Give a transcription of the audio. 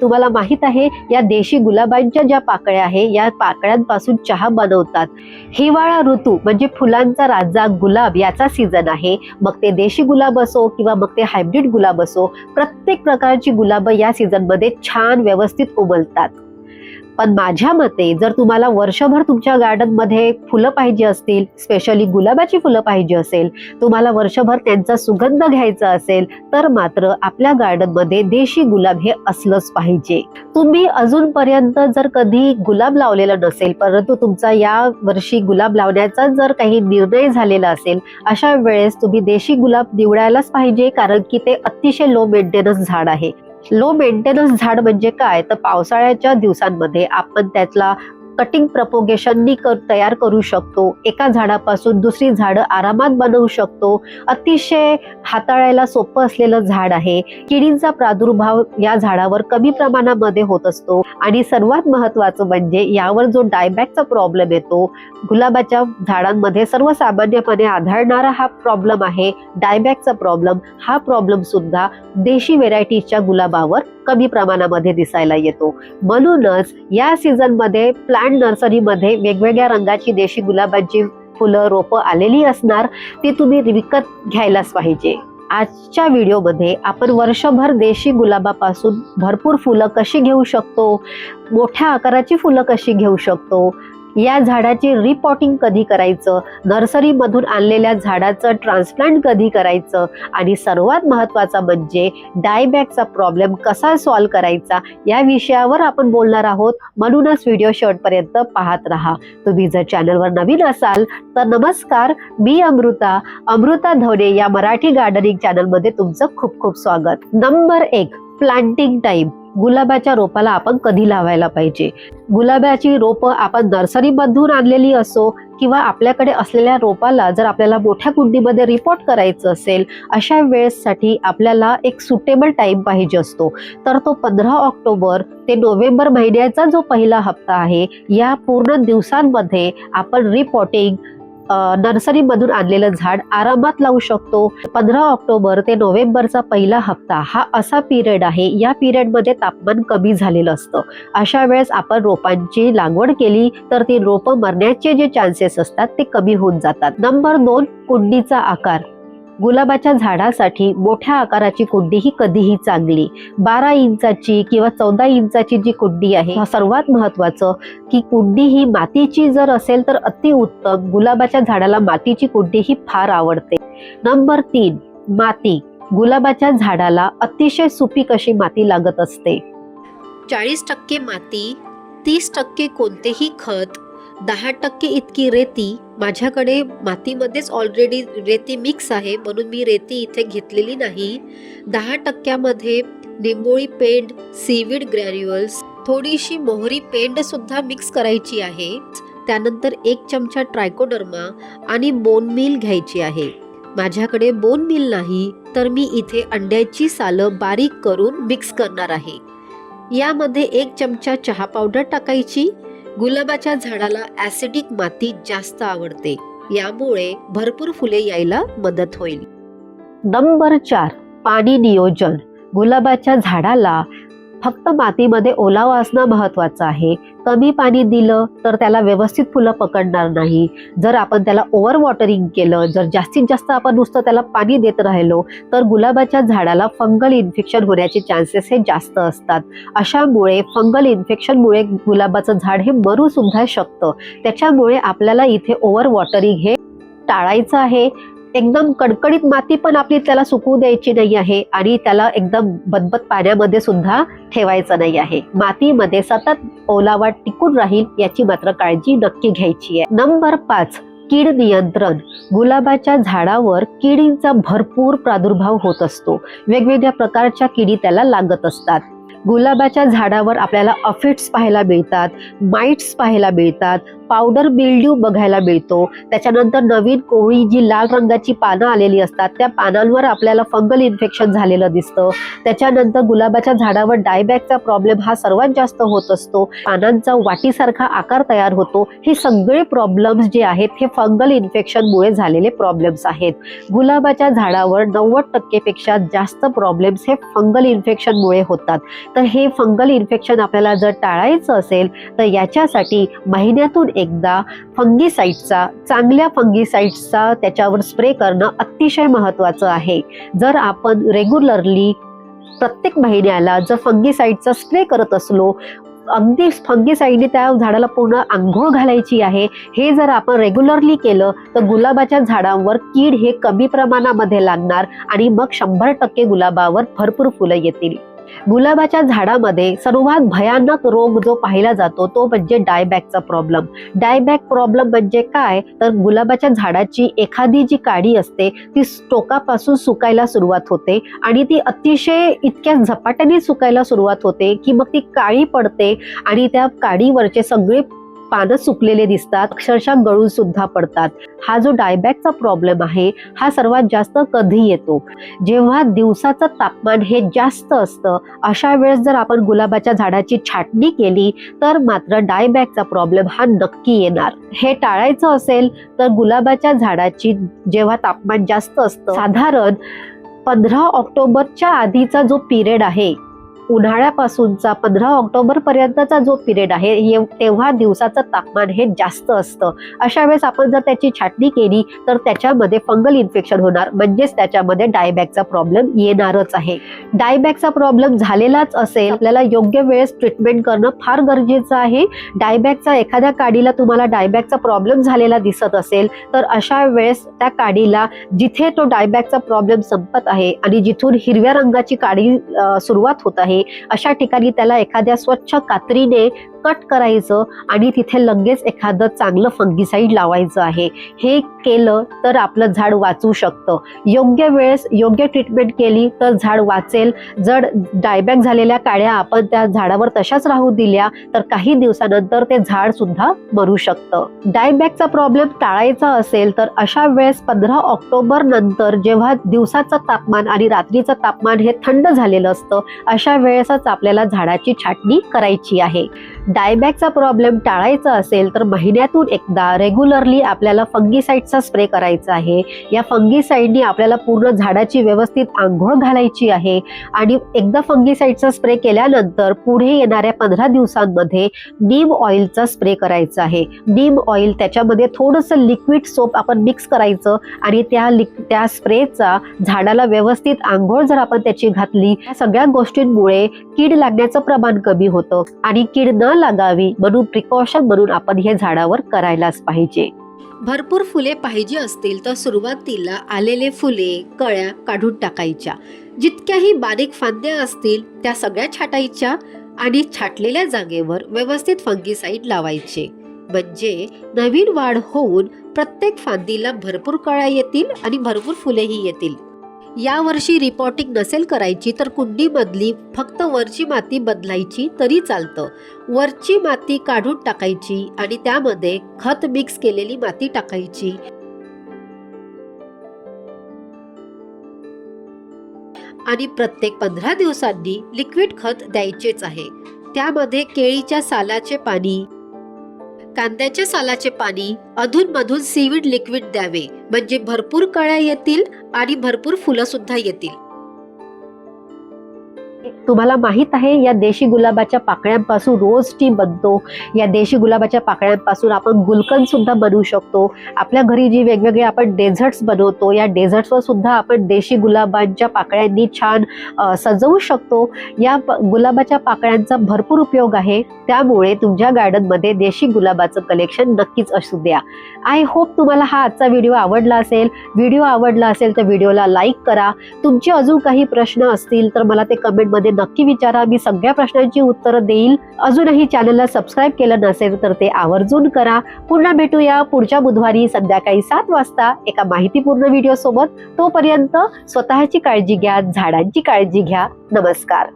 तुम्हाला माहीत आहे या देशी गुलाबांच्या ज्या पाकळ्या आहे या पाकळ्यांपासून चहा बनवतात. हिवाळा ऋतू म्हणजे फुलांचा राजा गुलाब याचा सीझन आहे. मग ते देशी गुलाब असो किंवा मग ते हायब्रिड गुलाब असो प्रत्येक प्रकारची गुलाब या सीझनमध्ये छान व्यवस्थित उमलतात. पण माझ्या मते जर तुम्हाला वर्षभर तुमच्या गार्डनमध्ये फुलं पाहिजे असतील स्पेशली गुलाबाची फुलं पाहिजे असेल तुम्हाला वर्षभर त्यांचा सुगंध घ्यायचा असेल तर मात्र आपल्या गार्डनमध्ये देशी गुलाब हे असलंच पाहिजे. तुम्ही अजूनपर्यंत जर कधी गुलाब लावलेला नसेल परंतु तुमचा या वर्षी गुलाब लावण्याचा जर काही निर्णय झालेला असेल अशा वेळेस तुम्ही देशी गुलाब निवडायलाच पाहिजे कारण की ते अतिशय लो मेंटेनन्स झाड आहे. लो मेंटेनन्स झाड म्हणजे काय? तर पावसाळ्याच्या दिवसांमध्ये आपण त्यातला कटिंग प्रपोगेशननी कर तयार करू शकतो. एका झाडापासून दुसरी झाडं आरामात बनवू शकतो. अतिशय हाताळायला सोपं असलेलं झाड आहे. किडींचा प्रादुर्भाव या झाडावर कमी प्रमाणामध्ये होत असतो. आणि सर्वात महत्वाचं म्हणजे यावर जो डायबॅकचा प्रॉब्लेम येतो गुलाबाच्या झाडांमध्ये सर्वसामान्यपणे आढळणारा हा प्रॉब्लेम आहे. डायबॅकचा प्रॉब्लेम हा प्रॉब्लेम सुद्धा देशी व्हेरायटीच्या गुलाबावर कमी प्रमाणामध्ये दिसायला येतो. म्हणूनच या सीझनमध्ये प्लांट नर्सरीमध्ये वेगवेगळ्या रंगाची देशी गुलाबांची फुलं रोपं आलेली असणार ती तुम्ही विकत घ्यायलाच पाहिजे. आजच्या व्हिडिओमध्ये आपण वर्षभर देशी गुलाबापासून भरपूर फुलं कशी घेऊ शकतो? मोठ्या आकाराची फुलं कशी घेऊ शकतो? या झाडाची रिपॉटिंग कधी करायचं? नर्सरीमधून आणलेल्या झाडाचं ट्रान्सप्लांट कधी करायचं? आणि सर्वात महत्त्वाचा म्हणजे डायबॅकचा प्रॉब्लेम कसा सॉल्व करायचा? या विषयावर आपण बोलणार आहोत. म्हणूनच व्हिडिओ शेवटपर्यंत पाहत राहा. तुम्ही जर चॅनलवर नवीन असाल तर नमस्कार. मी अमृता. अमृता धवणे या मराठी गार्डनिंग चॅनलमध्ये तुमचं खूप खूप स्वागत. नंबर एक प्लांटिंग टाईम गुलाबाच्या रोपाला आपण कधी लावायला पाहिजे? गुलाबाची रोपं आपण नर्सरीमधून आणलेली असो किंवा आपल्याकडे असलेल्या रोपाला जर आपल्याला मोठ्या कुंडीमध्ये रिपोर्ट करायचं असेल अशा वेळेससाठी आपल्याला एक सुटेबल टाईम पाहिजे असतो. तर तो पंधरा ऑक्टोबर ते नोव्हेंबर महिन्याचा जो पहिला हप्ता आहे या पूर्ण दिवसांमध्ये आपण रिपोर्टिंग नर्सरीमधून आणलेलं झाड आरामात लावू शकतो. पंधरा ऑक्टोबर ते नोव्हेंबरचा पहिला हप्ता हा असा पिरियड आहे. या पिरियडमध्ये तापमान कमी झालेलं असतं. अशा वेळेस आपण रोपांची लागवड केली तर ती रोपं मरण्याचे जे चान्सेस असतात ते कमी होऊन जातात. नंबर दोन कुंडीचा आकार. गुलाबाच्या झाडासाठी मोठ्या आकाराची कुंडी ही कधीही चांगली. बारा इंचाची किंवा चौदा इंचाची जी कुंडी आहे सर्वात महत्वाचं की कुंडी ही मातीची जर असेल तर अतिउत्तम गुलाबाच्या झाडाला मातीची कुंडी ही फार आवडते. नंबर तीन माती. गुलाबाच्या झाडाला अतिशय सुपीक अशी माती लागत असते. चाळीस टक्के माती तीस टक्के कोणतेही खत दहा टक्के इतकी रेती माझ्याकडे मातीमध्येच ऑलरेडी रेती मिक्स आहे म्हणून मी रेती इथे घेतलेली नाही. दहा टक्क्यामध्ये निंबोळी पेंड सीविड ग्रॅन्युअल्स थोडीशी मोहरी पेंड सुद्धा मिक्स करायची आहे. त्यानंतर एक चमचा ट्रायकोडर्मा आणि बोन मिल घ्यायची आहे. माझ्याकडे बोन मिल नाही तर मी इथे अंड्याची सालं बारीक करून मिक्स करणार आहे. यामध्ये एक चमचा चहा पावडर टाकायची गुलाबाच्या झाडाला ऍसिडिक माती जास्त आवडते. यामुळे भरपूर फुले यायला मदत होईल. नंबर चार पाणी नियोजन. गुलाबाच्या झाडाला फक्त मातीमध्ये ओलावा असणं महत्वाचं आहे. कमी पाणी दिलं तर त्याला व्यवस्थित फुलं पकडणार नाही. जर आपण त्याला ओव्हर वॉटरिंग केलं जर जास्तीत जास्त आपण नुसतं त्याला पाणी देत राहिलो तर गुलाबाच्या झाडाला फंगल इन्फेक्शन होण्याचे चान्सेस हे जास्त असतात. अशामुळे फंगल इन्फेक्शनमुळे गुलाबाचं झाड हे मरू सुद्धा शकतं. त्याच्यामुळे आपल्याला इथे ओव्हर वॉटरिंग हे टाळायचं आहे. एकदम कडकडीत माती पण आपली त्याला सुकवू द्यायची नाही आहे आणि त्याला एकदम बदबत पाण्यामध्ये सुद्धा ठेवायचं नाही आहे. मातीमध्ये सतत ओलावा टिकून राहील याची मात्र काळजी नक्की घ्यायची आहे. नंबर पाच कीड नियंत्रण. गुलाबाच्या झाडावर किडींचा भरपूर प्रादुर्भाव होत असतो. वेगवेगळ्या प्रकारच्या किडी त्याला लागत असतात. गुलाबाच्या झाडावर आपल्याला अफिट्स पाहायला मिळतात माइट्स पाहायला मिळतात पावडर बिल्ड्यू बघायला मिळतो. त्याच्यानंतर नवीन कोवळी जी लाल रंगाची पानं आलेली असतात त्या पानांवर आपल्याला फंगल इन्फेक्शन झालेलं दिसतं. त्याच्यानंतर गुलाबाच्या झाडावर डायबॅकचा प्रॉब्लेम हा सर्वात जास्त होत असतो. पानांचा वाटीसारखा आकार तयार होतो. हे सगळे प्रॉब्लेम्स जे आहेत हे फंगल इन्फेक्शनमुळे झालेले प्रॉब्लेम्स आहेत. गुलाबाच्या झाडावर नव्वद टक्केपेक्षा जास्त प्रॉब्लेम्स हे फंगल इन्फेक्शनमुळे होतात. तर हे फंगल इन्फेक्शन आपल्याला जर टाळायचं असेल तर याच्यासाठी महिन्यातून एकदा फंगीसाईडचा चांगल्या फंगीसाईडचा त्याच्यावर स्प्रे करणं अतिशय महत्त्वाचं आहे. जर आपण रेग्युलरली प्रत्येक महिन्याला जर फंगीसाईडचा स्प्रे करत असलो अगदी फंगीसाईडने त्या झाडाला पूर्ण आंघोळ घालायची आहे हे जर आपण रेग्युलरली केलं तर गुलाबाच्या झाडांवर कीड हे कमी प्रमाणामध्ये लागणार आणि मग शंभर टक्के गुलाबावर भरपूर फुलं येतील. गुलाबाच्या झाडामध्ये सर्वात भयानक रोग जो पाहिला जातो तो म्हणजे डायबॅकचा प्रॉब्लेम. डायबॅक प्रॉब्लेम म्हणजे काय? तर गुलाबाच्या झाडाची एखादी जी काडी असते ती टोकापासून सुकायला सुरुवात होते आणि ती अतिशय इतक्या झपाट्याने सुकायला सुरुवात होते की मग ती काळी पडते आणि त्या काडीवरचे सगळे पानं सुकलेले दिसतात अक्षरशः गळून सुद्धा पडतात. हा जो डायबॅकचा प्रॉब्लेम आहे हा सर्वात जास्त कधी येतो? जेव्हा दिवसाचं तापमान हे जास्त असतं अशा वेळेस जर आपण गुलाबाच्या झाडाची छाटणी केली तर मात्र डायबॅकचा प्रॉब्लेम हा नक्की येणार. हे टाळायचं असेल तर गुलाबाच्या झाडाची जेव्हा तापमान जास्त असतं साधारण पंधरा ऑक्टोबरच्या आधीचा जो पिरियड आहे उन्हाळ्यापासूनचा पंधरा ऑक्टोबर पर्यंतचा जो पिरियड आहे तेव्हा दिवसाचं तापमान हे जास्त असतं. अशा वेळेस आपण जर त्याची छाटणी केली तर त्याच्यामध्ये फंगल इन्फेक्शन होणार. म्हणजेच त्याच्यामध्ये डायबॅकचा प्रॉब्लेम येणारच आहे. डायबॅकचा प्रॉब्लेम झालेलाच असेल आपल्याला योग्य वेळेस ट्रीटमेंट करणं फार गरजेचं आहे. डायबॅकचा एखाद्या काडीला तुम्हाला डायबॅकचा प्रॉब्लेम झालेला दिसत असेल तर अशा वेळेस त्या काडीला जिथे तो डायबॅकचा प्रॉब्लेम संपत आहे आणि जिथून हिरव्या रंगाची काडी सुरुवात होत आहे अशा ठिकाणी त्याला एखाद्या स्वच्छ कात्रीने कट करायचं आणि तिथे लगेच एखादं चांगलं फंगीसाईड लावायचं आहे. हे केलं तर आपलं झाड वाचू शकतं. योग्य वेळेस योग्य ट्रीटमेंट केली तर झाड वाचेल. जर डायबॅक झालेल्या काळ्या आपण त्या झाडावर तशाच राहू दिल्या तर काही दिवसानंतर ते झाड सुद्धा मरू शकतं. डायबॅकचा प्रॉब्लेम टाळायचा असेल तर अशा वेळेस पंधरा ऑक्टोबर नंतर जेव्हा दिवसाचं तापमान आणि रात्रीचं तापमान हे थंड झालेलं असतं अशा वेळेसच आपल्याला झाडाची छाटणी करायची आहे. डायबॅकचा प्रॉब्लेम टाळायचा असेल तर महिन्यातून एकदा रेग्युलरली आपल्याला फंगीसाईडचा स्प्रे करायचा आहे. या फंगीसाईडनी आपल्याला पूर्ण झाडाची व्यवस्थित आंघोळ घालायची आहे. आणि एकदा फंगीसाईडचा स्प्रे केल्यानंतर पुढे येणाऱ्या पंधरा दिवसांमध्ये नीम ऑइलचा स्प्रे करायचा आहे. नीम ऑइल त्याच्यामध्ये थोडंसं लिक्विड सोप आपण मिक्स करायचं आणि त्या लिक त्या स्प्रेचा झाडाला व्यवस्थित आंघोळ जर आपण त्याची घातली या सगळ्या गोष्टींमुळे कीड लागण्याचं प्रमाण कमी होतं. आणि कीड न लागावी म्हणून प्रिकॉशन म्हणून आपण हे झाडावर करायलाच पाहिजे. भरपूर फुले पाहिजे असतील तर सुरुवातीला आलेले फुले कळ्या काढून टाकायच्या. जितक्याही बारीक फांद्या असतील त्या सगळ्या छाटायच्या आणि छाटलेल्या जागेवर व्यवस्थित फंगीसाईड लावायचे. म्हणजे नवीन वाढ होऊन प्रत्येक फांदीला भरपूर कळ्या येतील आणि भरपूर फुलेही येतील. यावर्षी रिपोर्टिंग नसेल करायची तर कुंडीमधली फक्त वरची माती बदलायची तरी चालतं. वरची माती काढून टाकायची आणि त्यामध्ये खत मिक्स केलेली माती टाकायची. आणि प्रत्येक पंधरा दिवसांनी लिक्विड खत द्यायचेच आहे. त्यामध्ये केळीच्या सालाचे पाणी कांद्याच्या सालाचे पाणी अधूनमधून सीविड लिक्विड द्यावे. म्हणजे भरपूर कळ्या येतील आणि भरपूर फुलं सुद्धा येतील. तुम्हाला माहीत आहे या देशी गुलाबाच्या पाकळ्यांपासून रोज टी बनतो. या देशी गुलाबाच्या पाकळ्यांपासून आपण गुलकंद सुद्धा बनवू शकतो. आपल्या घरी जी वेगवेगळे आपण डेझर्ट्स बनवतो या डेझर्ट्सवर सुद्धा आपण देशी गुलाबांच्या पाकळ्यांनी छान सजवू शकतो. या गुलाबाच्या पाकळ्यांचा भरपूर उपयोग आहे. त्यामुळे तुमच्या गार्डनमध्ये देशी गुलाबाचं कलेक्शन नक्कीच असू द्या. आय होप तुम्हाला हा आजचा व्हिडिओ आवडला असेल. व्हिडिओ आवडला असेल तर व्हिडिओला लाईक करा. तुमचे अजून काही प्रश्न असतील तर मला ते कमेंट मध्ये नक्की विचारा. मी सगळ्या प्रश्नांची उत्तरं देईल. अजूनही चॅनलला सबस्क्राईब केलं नसेल तर ते आवर्जून करा. पुन्हा भेटूया पुढच्या बुधवारी संध्याकाळी सात वाजता एका माहितीपूर्ण व्हिडिओ सोबत. तोपर्यंत स्वतःची काळजी घ्या झाडांची काळजी घ्या. नमस्कार.